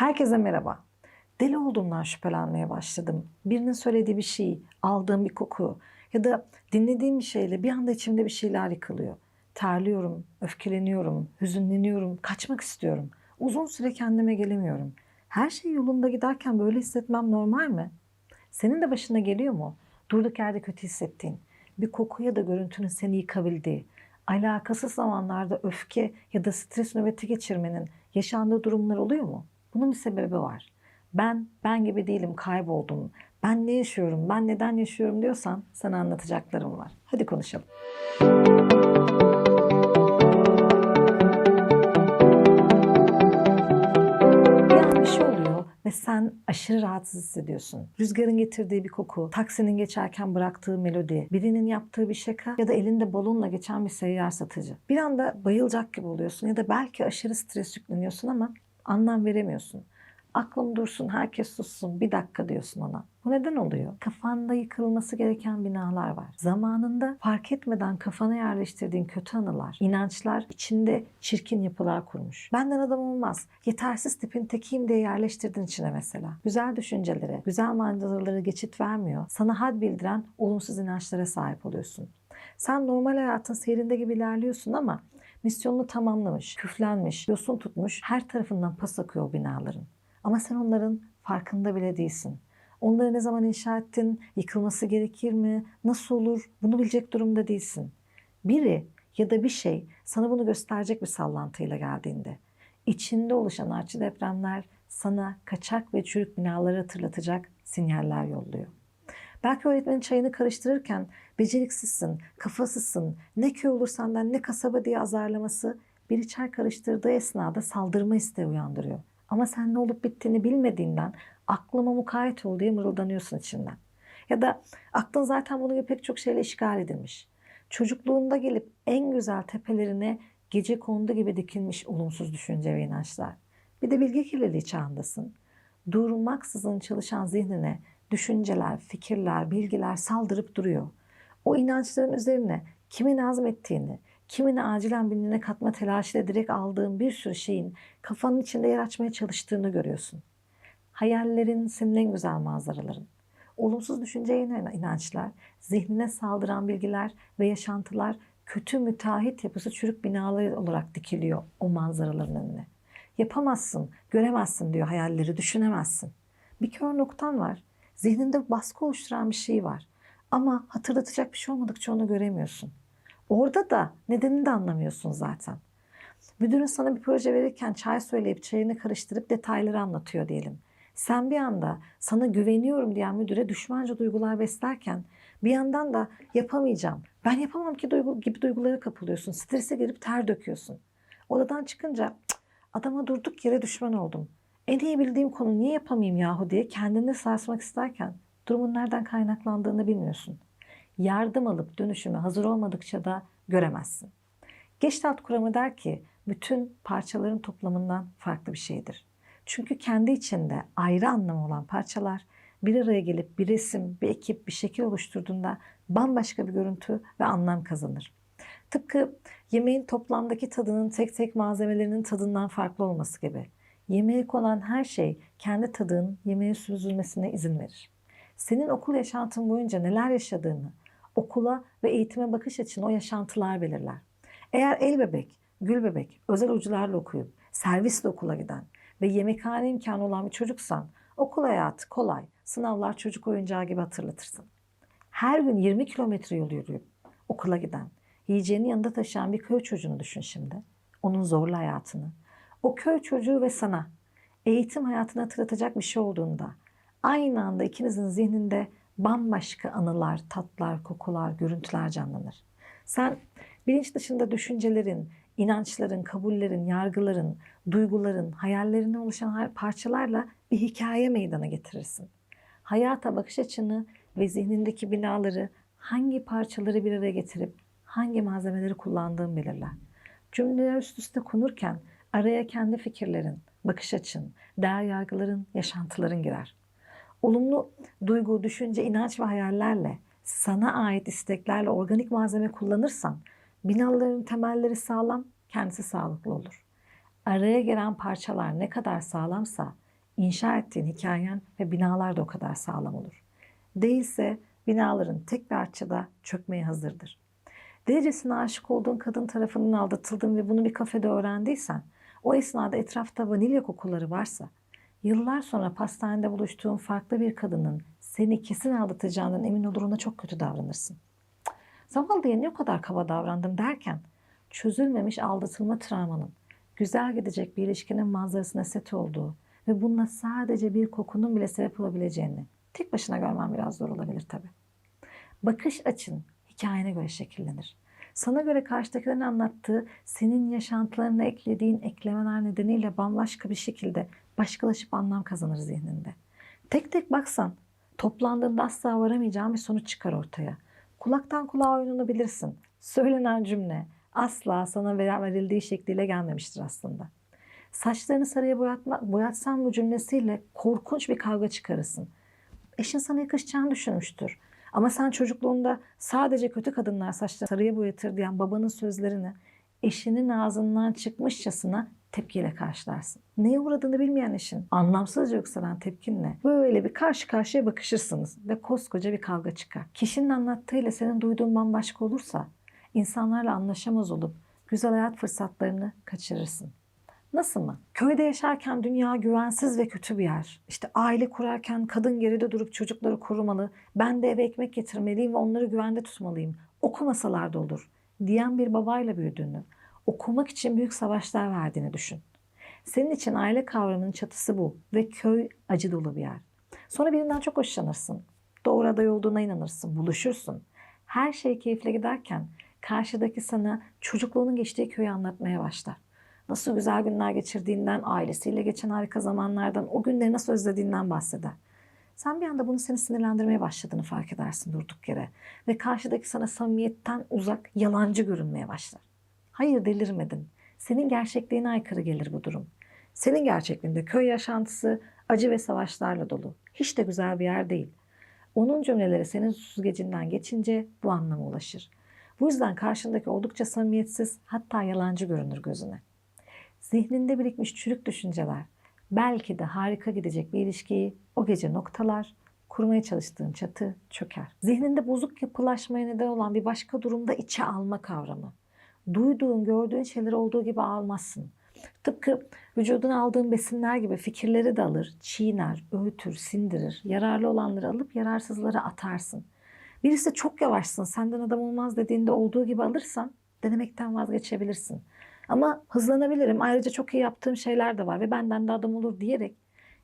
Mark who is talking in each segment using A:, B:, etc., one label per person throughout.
A: Herkese merhaba. Deli olduğumdan şüphelenmeye başladım. Birinin söylediği bir şey, aldığım bir koku ya da dinlediğim bir şeyle bir anda içimde bir şeyler yıkılıyor. Terliyorum, öfkeleniyorum, hüzünleniyorum, kaçmak istiyorum. Uzun süre kendime gelemiyorum. Her şey yolunda giderken böyle hissetmem normal mi? Senin de başına geliyor mu? Durduk yerde kötü hissettiğin, bir koku ya da görüntünün seni yıkabildiği, alakasız zamanlarda öfke ya da stres nöbeti geçirmenin yaşandığı durumlar oluyor mu? Bunun bir sebebi var. Ben, ben gibi değilim, kayboldum. Ben ne yaşıyorum, ben neden yaşıyorum diyorsan sana anlatacaklarım var. Hadi konuşalım. Bir bir şey oluyor ve sen aşırı rahatsız hissediyorsun. Rüzgarın getirdiği bir koku, taksinin geçerken bıraktığı melodi, birinin yaptığı bir şaka ya da elinde balonla geçen bir seyyar satıcı. Bir anda bayılacak gibi oluyorsun ya da belki aşırı stres yükleniyorsun ama anlam veremiyorsun. Aklım dursun, herkes sussun, bir dakika diyorsun ona. Bu neden oluyor? Kafanda yıkılması gereken binalar var. Zamanında fark etmeden kafana yerleştirdiğin kötü anılar, inançlar içinde çirkin yapılar kurmuş. Benden adam olmaz, yetersiz tipin tekiyim diye yerleştirdin içine mesela. Güzel düşüncelere, güzel manzaralara geçit vermiyor. Sana had bildiren olumsuz inançlara sahip oluyorsun. Sen normal hayatın seyrinde gibi ilerliyorsun ama misyonunu tamamlamış, küflenmiş, yosun tutmuş, her tarafından pas akıyor o binaların. Ama sen onların farkında bile değilsin. Onları ne zaman inşa ettin, yıkılması gerekir mi, nasıl olur bunu bilecek durumda değilsin. Biri ya da bir şey sana bunu gösterecek bir sallantıyla geldiğinde, içinde oluşan artçı depremler sana kaçak ve çürük binaları hatırlatacak sinyaller yolluyor. Belki öğretmenin çayını karıştırırken beceriksizsin, kafasızsın, ne köy olur senden ne kasaba diye azarlaması biri çay karıştırdığı esnada saldırma isteği uyandırıyor. Ama sen ne olup bittiğini bilmediğinden aklıma mukayyet ol diye mırıldanıyorsun içinden. Ya da aklın zaten bunun gibi pek çok şeyle işgal edilmiş. Çocukluğunda gelip en güzel tepelerine gece kondu gibi dikilmiş olumsuz düşünce ve inançlar. Bir de bilgi kirliliği çağındasın. Durmaksızın çalışan zihnine düşünceler, fikirler, bilgiler saldırıp duruyor. O inançların üzerine kimin azmettiğini, kimini acilen bilinine katma telaşıyla direkt aldığın bir sürü şeyin kafanın içinde yer açmaya çalıştığını görüyorsun. Hayallerin senin en güzel manzaraların. Olumsuz düşünceye inançlar, zihnine saldıran bilgiler ve yaşantılar kötü müteahhit yapısı çürük binalar olarak dikiliyor o manzaraların önüne. Yapamazsın, göremezsin diyor hayalleri, düşünemezsin. Bir kör noktan var. Zihninde baskı oluşturan bir şey var. Ama hatırlatacak bir şey olmadıkça onu göremiyorsun. Orada da nedenini de anlamıyorsun zaten. Müdürün sana bir proje verirken çay söyleyip çayını karıştırıp detayları anlatıyor diyelim. Sen bir anda sana güveniyorum diyen müdüre düşmanca duygular beslerken bir yandan da yapamayacağım, ben yapamam ki duygu, gibi duygulara kapılıyorsun. Strese girip ter döküyorsun. Odadan çıkınca adama durduk yere düşman oldum. En iyi bildiğim konu niye yapamayayım yahu diye kendini sarsmak isterken durumun nereden kaynaklandığını bilmiyorsun yardım alıp dönüşüme hazır olmadıkça da göremezsin. Geçtat kuramı der ki bütün parçaların toplamından farklı bir şeydir. Çünkü kendi içinde ayrı anlamı olan parçalar bir araya gelip bir resim, bir ekip, bir şekil oluşturduğunda bambaşka bir görüntü ve anlam kazanır. Tıpkı yemeğin toplamdaki tadının tek tek malzemelerinin tadından farklı olması gibi. Yemeğe konan her şey kendi tadının yemeğe süzülmesine izin verir. Senin okul yaşantın boyunca neler yaşadığını, okula ve eğitime bakış açını o yaşantılar belirler. Eğer el bebek, gül bebek, özel hocalarla okuyup servisle okula giden ve yemekhane imkanı olan bir çocuksan okul hayatı kolay, sınavlar çocuk oyuncağı gibi hatırlatırsın. Her gün 20 kilometre yol yürüyüp okula giden, yiyeceğini yanında taşıyan bir köy çocuğunu düşün şimdi. Onun zorlu hayatını. O köy çocuğu ve sana eğitim hayatını hatırlatacak bir şey olduğunda aynı anda ikinizin zihninde bambaşka anılar, tatlar, kokular, görüntüler canlanır. Sen bilinç dışında düşüncelerin, inançların, kabullerin, yargıların, duyguların, hayallerine oluşan parçalarla bir hikaye meydana getirirsin. Hayata bakış açını ve zihnindeki binaları hangi parçaları bir araya getirip hangi malzemeleri kullandığın belirler. Cümleler üst üste konurken araya kendi fikirlerin, bakış açın, değer yargıların, yaşantıların girer. Olumlu duygu, düşünce, inanç ve hayallerle, sana ait isteklerle organik malzeme kullanırsan binaların temelleri sağlam, kendisi sağlıklı olur. Araya giren parçalar ne kadar sağlamsa inşa ettiğin hikayen ve binalar da o kadar sağlam olur. Değilse binaların tek bir artçada çökmeye hazırdır. Derecesine aşık olduğun kadın tarafından aldatıldın ve bunu bir kafede öğrendiysen, o esnada etrafta vanilya kokuları varsa, yıllar sonra pastanede buluştuğun farklı bir kadının seni kesin aldatacağından emin olur ona çok kötü davranırsın. Zavallı niye o kadar kaba davrandım derken, çözülmemiş aldatılma travmanın, güzel gidecek bir ilişkinin manzarasına set olduğu ve bununla sadece bir kokunun bile sebep olabileceğini tek başına görmen biraz zor olabilir tabii. Bakış açın hikayene göre şekillenir. Sana göre karşıdakilerin anlattığı senin yaşantılarına eklediğin eklemeler nedeniyle bambaşka bir şekilde başkalaşıp anlam kazanır zihninde. Tek tek baksan toplandığında asla varamayacağın bir sonuç çıkar ortaya. Kulaktan kulağa oyununu bilirsin. Söylenen cümle asla sana ver- verildiği şekliyle gelmemiştir aslında. Saçlarını sarıya boyatma, boyatsan bu cümlesiyle korkunç bir kavga çıkarırsın. Eşin sana yakışacağını düşünmüştür. Ama sen çocukluğunda sadece kötü kadınlar saçları sarıya boyatır diyen babanın sözlerini eşinin ağzından çıkmışçasına tepkiyle karşılarsın. Neye uğradığını bilmeyen eşin anlamsızca yükselen tepkinle böyle bir karşı karşıya bakışırsınız ve koskoca bir kavga çıkar. Kişinin anlattığıyla senin duyduğun bambaşka olursa insanlarla anlaşamaz olup güzel hayat fırsatlarını kaçırırsın. Nasıl mı? Köyde yaşarken dünya güvensiz ve kötü bir yer. İşte aile kurarken kadın geride durup çocukları korumalı. Ben de eve ekmek getirmeliyim ve onları güvende tutmalıyım. Okumasalar da olur. Diyen bir babayla büyüdüğünü, okumak için büyük savaşlar verdiğini düşün. Senin için aile kavramının çatısı bu ve köy acı dolu bir yer. Sonra birinden çok hoşlanırsın. Doğru aday olduğuna inanırsın, buluşursun. Her şey keyifle giderken karşıdaki sana çocukluğunun geçtiği köyü anlatmaya başlar nasıl güzel günler geçirdiğinden, ailesiyle geçen harika zamanlardan, o günleri nasıl özlediğinden bahseder. Sen bir anda bunu seni sinirlendirmeye başladığını fark edersin durduk yere. Ve karşıdaki sana samimiyetten uzak, yalancı görünmeye başlar. Hayır delirmedin. Senin gerçekliğine aykırı gelir bu durum. Senin gerçekliğinde köy yaşantısı acı ve savaşlarla dolu. Hiç de güzel bir yer değil. Onun cümleleri senin süzgecinden geçince bu anlama ulaşır. Bu yüzden karşındaki oldukça samimiyetsiz hatta yalancı görünür gözüne zihninde birikmiş çürük düşünceler belki de harika gidecek bir ilişkiyi o gece noktalar, kurmaya çalıştığın çatı çöker. Zihninde bozuk yapılaşmaya neden olan bir başka durumda içe alma kavramı. Duyduğun, gördüğün şeyleri olduğu gibi almazsın. Tıpkı vücuduna aldığın besinler gibi fikirleri de alır, çiğner, öğütür, sindirir. Yararlı olanları alıp yararsızları atarsın. Birisi çok yavaşsın, senden adam olmaz dediğinde olduğu gibi alırsan denemekten vazgeçebilirsin. Ama hızlanabilirim. Ayrıca çok iyi yaptığım şeyler de var ve benden de adam olur diyerek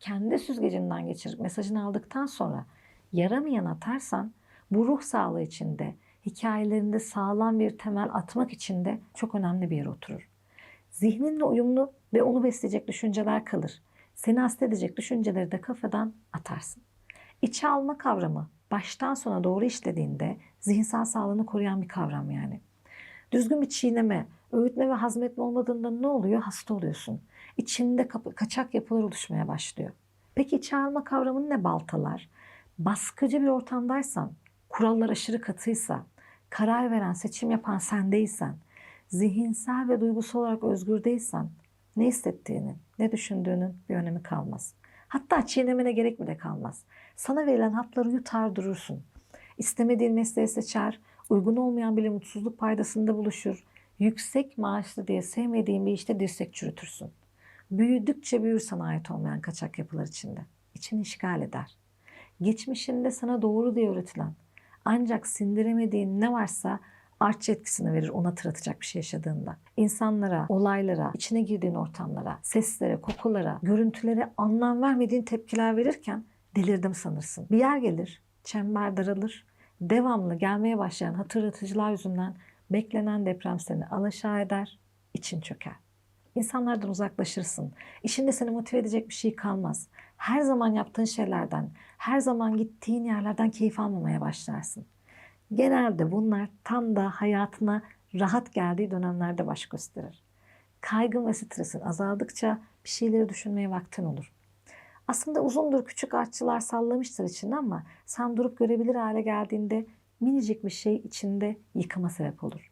A: kendi süzgecinden geçirip mesajını aldıktan sonra yaramayan atarsan bu ruh sağlığı içinde hikayelerinde sağlam bir temel atmak için de çok önemli bir yere oturur. Zihninle uyumlu ve onu besleyecek düşünceler kalır. Seni hasta edecek düşünceleri de kafadan atarsın. İçe alma kavramı baştan sona doğru işlediğinde zihinsel sağlığını koruyan bir kavram yani. Düzgün bir çiğneme, öğütme ve hazmetme olmadığında ne oluyor? Hasta oluyorsun. İçinde kaçak yapılar oluşmaya başlıyor. Peki içe alma kavramını ne baltalar? Baskıcı bir ortamdaysan, kurallar aşırı katıysa, karar veren, seçim yapan sen değilsen, zihinsel ve duygusal olarak özgür değilsen, ne hissettiğinin, ne düşündüğünün bir önemi kalmaz. Hatta çiğnemene gerek bile kalmaz. Sana verilen hapları yutar durursun. İstemediğin mesleği seçer, uygun olmayan bile mutsuzluk paydasında buluşur. Yüksek maaşlı diye sevmediğin bir işte dirsek çürütürsün. Büyüdükçe büyür sana ait olmayan kaçak yapılar içinde. İçini işgal eder. Geçmişinde sana doğru diye öğretilen ancak sindiremediğin ne varsa artçı etkisini verir ona tıratacak bir şey yaşadığında. İnsanlara, olaylara, içine girdiğin ortamlara, seslere, kokulara, görüntülere anlam vermediğin tepkiler verirken delirdim sanırsın. Bir yer gelir, çember daralır, devamlı gelmeye başlayan hatırlatıcılar yüzünden beklenen deprem seni alaşağı eder, için çöker. İnsanlardan uzaklaşırsın. İşinde seni motive edecek bir şey kalmaz. Her zaman yaptığın şeylerden, her zaman gittiğin yerlerden keyif almamaya başlarsın. Genelde bunlar tam da hayatına rahat geldiği dönemlerde baş gösterir. Kaygın ve stresin azaldıkça bir şeyleri düşünmeye vaktin olur. Aslında uzundur küçük artçılar sallamıştır içinde ama sen durup görebilir hale geldiğinde minicik bir şey içinde yıkıma sebep olur.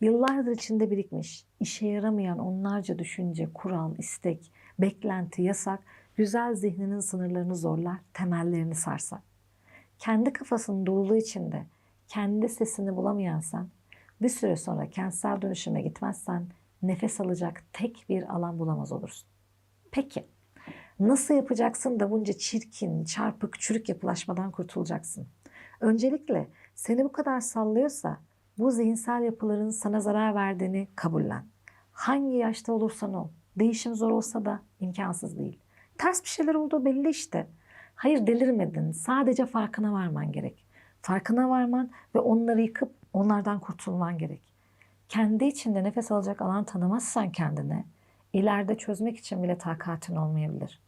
A: Yıllardır içinde birikmiş, işe yaramayan onlarca düşünce, kural, istek, beklenti, yasak güzel zihninin sınırlarını zorlar, temellerini sarsar. Kendi kafasının doluluğu içinde kendi sesini bulamayan sen, bir süre sonra kentsel dönüşüme gitmezsen nefes alacak tek bir alan bulamaz olursun. Peki, nasıl yapacaksın da bunca çirkin, çarpık, çürük yapılaşmadan kurtulacaksın? Öncelikle seni bu kadar sallıyorsa bu zihinsel yapıların sana zarar verdiğini kabullen. Hangi yaşta olursan ol, değişim zor olsa da imkansız değil. Ters bir şeyler olduğu belli işte. Hayır delirmedin, sadece farkına varman gerek. Farkına varman ve onları yıkıp onlardan kurtulman gerek. Kendi içinde nefes alacak alan tanımazsan kendine, ileride çözmek için bile takatin olmayabilir.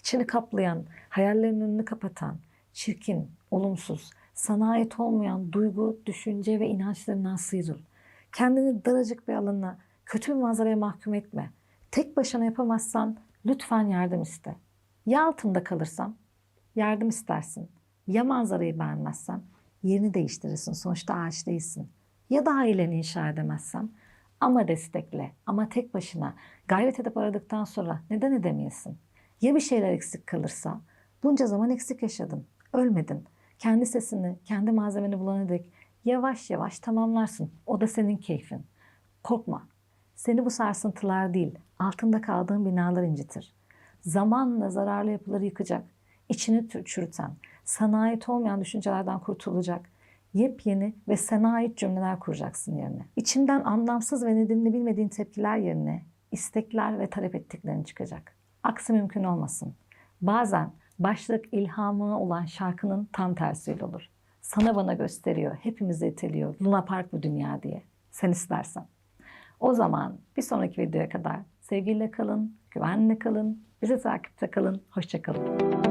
A: İçini kaplayan, hayallerinin önünü kapatan, çirkin, olumsuz, sana ait olmayan duygu, düşünce ve inançlarından sıyrıl. Kendini daracık bir alana, kötü bir manzaraya mahkum etme. Tek başına yapamazsan lütfen yardım iste. Ya altında kalırsan yardım istersin. Ya manzarayı beğenmezsen yerini değiştirirsin. Sonuçta ağaç değilsin. Ya da aileni inşa edemezsen ama destekle ama tek başına gayret edip aradıktan sonra neden edemeyesin? Ya bir şeyler eksik kalırsa bunca zaman eksik yaşadın. Ölmedin. Kendi sesini, kendi malzemeni bulana dek yavaş yavaş tamamlarsın. O da senin keyfin. Korkma. Seni bu sarsıntılar değil, altında kaldığın binalar incitir. Zamanla zararlı yapıları yıkacak, içini çürüten, sana ait olmayan düşüncelerden kurtulacak, yepyeni ve sana ait cümleler kuracaksın yerine. İçinden anlamsız ve nedenini bilmediğin tepkiler yerine istekler ve talep ettiklerin çıkacak. Aksi mümkün olmasın. Bazen başlık ilhamı olan şarkının tam tersiyle olur. Sana bana gösteriyor, hepimizi iteliyor. Luna Park bu dünya diye. Sen istersen. O zaman bir sonraki videoya kadar sevgiyle kalın, güvenle kalın, bizi takipte kalın, hoşça kalın.